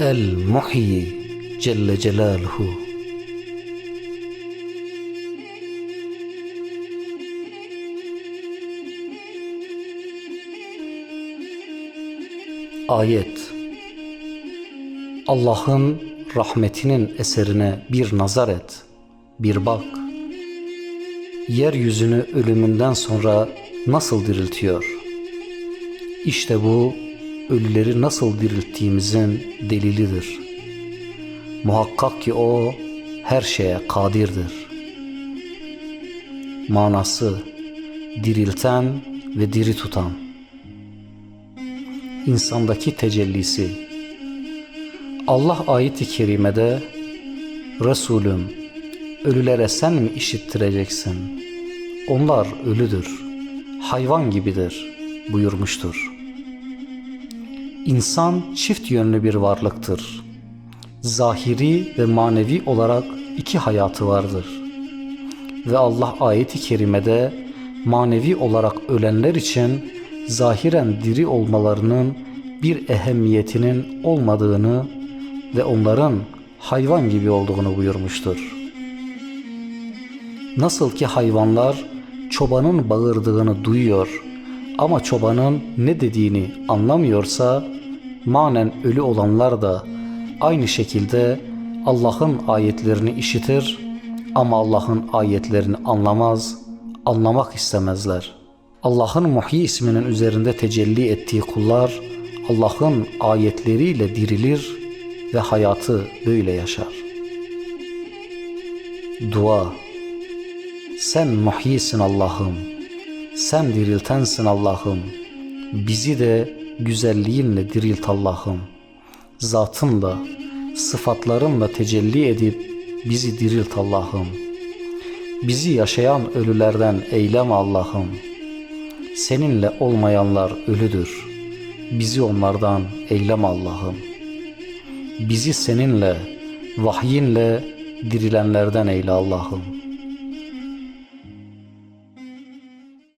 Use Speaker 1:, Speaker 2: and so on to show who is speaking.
Speaker 1: El-Muhyi Celle Celaluhu Ayet Allah'ın rahmetinin eserine bir nazar et, bir bak. Yeryüzünü ölümünden sonra nasıl diriltiyor? İşte bu ölüleri nasıl dirilttiğimizin delilidir. Muhakkak ki o her şeye kadirdir. Manası dirilten ve diri tutan. İnsandaki tecellisi. Allah ayeti kerimede Resulüm ölülere sen mi işittireceksin? Onlar ölüdür, hayvan gibidir buyurmuştur. İnsan çift yönlü bir varlıktır. Zahiri ve manevi olarak iki hayatı vardır. Ve Allah ayeti kerimede manevi olarak ölenler için zahiren diri olmalarının bir ehemmiyetinin olmadığını ve onların hayvan gibi olduğunu buyurmuştur. Nasıl ki hayvanlar çobanın bağırdığını duyuyor ama çobanın ne dediğini anlamıyorsa manen ölü olanlar da aynı şekilde Allah'ın ayetlerini işitir ama Allah'ın ayetlerini anlamaz, anlamak istemezler. Allah'ın Muhyi isminin üzerinde tecelli ettiği kullar Allah'ın ayetleriyle dirilir ve hayatı böyle yaşar. Dua Sen muhyisin Allah'ım. Sen diriltensin Allah'ım. Bizi de güzelliğinle dirilt Allah'ım. Zatınla, sıfatlarınla tecelli edip bizi dirilt Allah'ım. Bizi yaşayan ölülerden eyleme Allah'ım. Seninle olmayanlar ölüdür. Bizi onlardan eyleme Allah'ım. Bizi seninle, vahyinle dirilenlerden eyle Allah'ım.